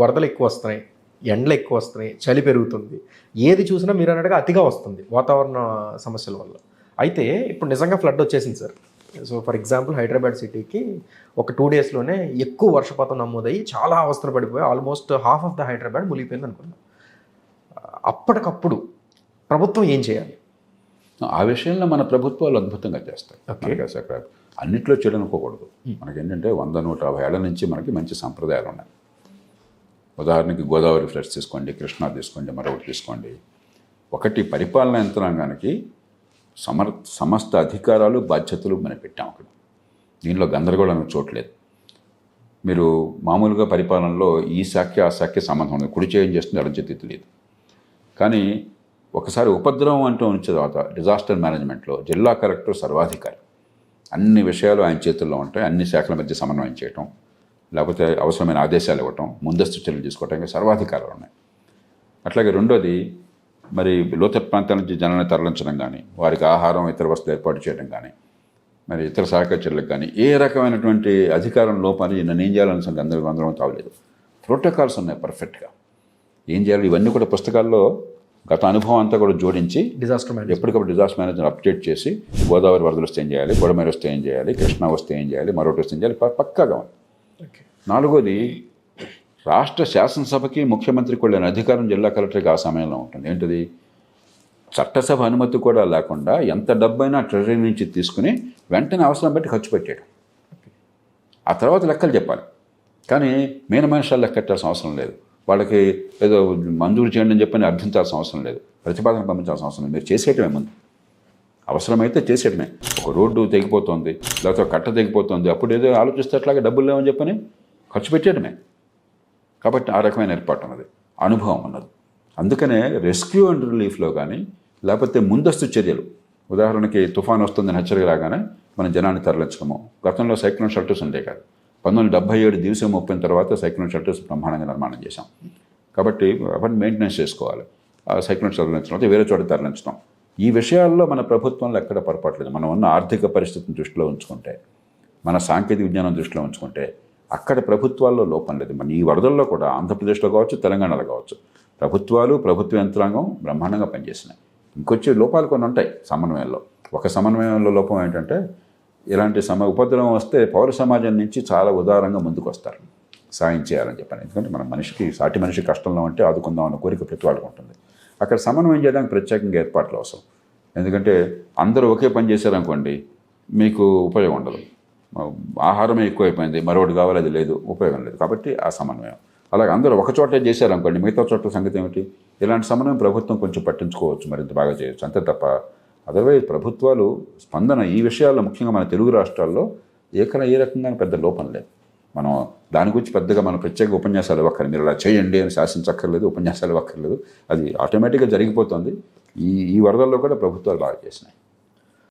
వరదలు ఎక్కువ వస్తున్నాయి ఎండలు ఎక్కువ వస్తున్నాయి చలి పెరుగుతుంది. ఏది చూసినా మీరు అన్నట్టుగా అతిగా వస్తుంది వాతావరణ సమస్యల వల్ల. అయితే ఇప్పుడు నిజంగా ఫ్లడ్ వచ్చేసింది sir. So for example Hyderabad సిటీకి ఒక టూ డేస్లోనే ఎక్కువ వర్షపాతం నమోదయ్యి చాలా అవస్థలు పడిపోయి almost half of the Hyderabad మునిగిపోయింది అనుకున్నాం అప్పటికప్పుడు ప్రభుత్వం ఏం చేయాలి? ఆ విషయంలో మన ప్రభుత్వాలు అద్భుతంగా చేస్తాయి. అన్నిట్లో చెడు అనుకోకూడదు. మనకి ఏంటంటే వంద నూట యాభై ఏళ్ళ నుంచి మనకి మంచి సంప్రదాయాలు ఉన్నాయి. ఉదాహరణకి గోదావరి ఫ్లడ్స్ తీసుకోండి కృష్ణా తీసుకోండి మరొకటి తీసుకోండి. ఒకటి పరిపాలనా యంత్రాంగానికి సమర్ సమస్త అధికారాలు బాధ్యతలు మనం పెట్టాం అక్కడ. దీనిలో గందరగోళం చోట్లేదు మీరు మామూలుగా పరిపాలనలో ఈ శాఖ ఆ శాఖ సంబంధం ఉంది కుడి చేయం చేస్తుంది? ఎడం చేతి తెలియదు. కానీ ఒకసారి ఉపద్రవం అంటూ ఉంచిన తర్వాత డిజాస్టర్ మేనేజ్మెంట్లో జిల్లా కలెక్టర్ సర్వాధికారి. అన్ని విషయాలు ఆయన చేతుల్లో ఉంటాయి. అన్ని శాఖల మధ్య సమన్వయం చేయటం. లేకపోతే అవసరమైన ఆదేశాలు ఇవ్వటం ముందస్తు చర్యలు తీసుకోవటానికి సర్వాధికారాలు ఉన్నాయి. అట్లాగే రెండోది మరి లోతట్టు ప్రాంతాల నుంచి జనాన్ని తరలించడం కానీ వారికి ఆహారం ఇతర వస్తువులు ఏర్పాటు చేయడం కానీ మరి ఇతర సహకార చర్యలకు కానీ ఏ రకమైనటువంటి అధికారం లోపాన్ని నన్ను ఏం చేయాలని సంగతి అందరూ అందరం తావలేదు ప్రోటోకాల్స్ ఉన్నాయి పర్ఫెక్ట్గా. ఏం చేయాలి ఇవన్నీ కూడా పుస్తకాల్లో గత అనుభవం అంతా కూడా జోడించి డిజాస్టర్ మేనేజ్మెంట్ ఎప్పటికప్పుడు డిజాస్టర్ మేనేజ్మెంట్ అప్డేట్ చేసి గోదావరి వరదలు వస్తే ఏం చేయాలి గొడవమేర వస్తే ఏం చేయాలి కృష్ణా వస్తే ఏం చేయాలి మరొకటి వస్తే ఏం చేయాలి పక్కాగా ఉంది. నాలుగోది రాష్ట్ర శాసనసభకి ముఖ్యమంత్రికి వెళ్ళిన అధికారం జిల్లా కలెక్టర్కి ఆ సమయంలో ఉంటుంది. ఏంటిది? చట్టసభ అనుమతి కూడా లేకుండా ఎంత డబ్బైనా ట్రెజరీ నుంచి తీసుకుని వెంటనే అవసరం బట్టి ఖర్చు పెట్టాడు ఆ తర్వాత లెక్కలు చెప్పాలి. కానీ మీన మనుషాలు లెక్కెట్టాల్సిన అవసరం లేదు. వాళ్ళకి ఏదో మంజూరు చేయండి అని చెప్పని అర్థించాల్సిన అవసరం లేదు. ప్రతిపాదన పంపించాల్సిన అవసరం లేదు. మీరు చేసేయటమే ముందు. అవసరమైతే చేసేయటమే ఒక రోడ్డు తెగిపోతుంది లేకపోతే ఒక కట్ట తెగిపోతుంది అప్పుడు ఏదో ఆలోచిస్తే అట్లాగే డబ్బులు లేవని చెప్పని ఖర్చు పెట్టేయడమే. కాబట్టి ఆ రకమైన ఏర్పాటు ఉన్నది. అనుభవం ఉన్నది. అందుకనే రెస్క్యూ అండ్ రిలీఫ్లో కానీ లేకపోతే ముందస్తు చర్యలు. ఉదాహరణకి తుఫాన్ వస్తుందని హెచ్చరిక రాగానే మనం జనాన్ని తరలించడము. గతంలో సైక్లోన్ షెల్టర్స్ ఉండే కాదు. పంతొమ్మిది డెబ్బై ఏడు దివసం ముప్పిన తర్వాత సైక్లోన్ షెల్టర్స్ బ్రహ్మాండంగా నిర్మాణం చేశాం. కాబట్టి అవన్నీ మెయింటెనెన్స్ చేసుకోవాలి. ఆ సైక్లోన్ తరలించడం వేరే చోట తరలించడం ఈ విషయాల్లో మన ప్రభుత్వంలో ఎక్కడ పొరపాట్లేదు. మనం ఉన్న ఆర్థిక పరిస్థితిని దృష్టిలో ఉంచుకుంటే మన సాంకేతిక విజ్ఞానం దృష్టిలో ఉంచుకుంటే అక్కడ ప్రభుత్వాల్లో లోపం లేదు. మన ఈ వరదల్లో కూడా ఆంధ్రప్రదేశ్లో కావచ్చు తెలంగాణలో కావచ్చు ప్రభుత్వాలు ప్రభుత్వ యంత్రాంగం బ్రహ్మాండంగా పనిచేసినాయి ఇంకొచ్చే లోపాలు కొన్ని ఉంటాయి సమన్వయంలో. ఒక సమన్వయంలో లోపం ఏంటంటే ఇలాంటి సమ ఉపద్రవం వస్తే పౌర సమాజం నుంచి చాలా ఉదారంగా ముందుకు వస్తారు సాయం చేయాలని చెప్పాను. ఎందుకంటే మన మనిషికి సాటి మనిషి కష్టంలో ఉంటే ఆదుకుందాం అన్న కోరిక ప్రతి వాళ్ళకు ఉంటుంది. అక్కడ సమన్వయం చేయడానికి ప్రత్యేకంగా ఏర్పాట్లు అవసరం. ఎందుకంటే అందరూ ఒకే పని చేశారనుకోండి మీకు ఉపయోగం ఉండదు. ఆహారమే ఎక్కువైపోయింది మరొకటి కావాలి అది లేదు ఉపయోగం లేదు. కాబట్టి ఆ సమన్వయం. అలాగే అందరూ ఒక చోటే చేశారనుకోండి మిగతా చోట్ల సంగతి ఏమిటి? ఇలాంటి సమన్వయం ప్రభుత్వం కొంచెం పట్టించుకోవచ్చు మరింత బాగా చేయొచ్చు. అంతే తప్ప అదర్వైజ్ ప్రభుత్వాలు స్పందన ఈ విషయాల్లో ముఖ్యంగా మన తెలుగు రాష్ట్రాల్లో ఏకన ఏ రకంగా పెద్ద లోపం లేదు. మనం దాని గురించి పెద్దగా మనం ప్రత్యేక ఉపన్యాసాలు ఇవ్వక్కర్లేదు. మీరు అలా చేయండి అని శాసించక్కర్లేదు ఉపన్యాసాలు ఇవ్వక్కర్లేదు. అది ఆటోమేటిక్గా జరిగిపోతుంది. ఈ ఈ వరదల్లో కూడా ప్రభుత్వాలు బాగా చేసినాయి.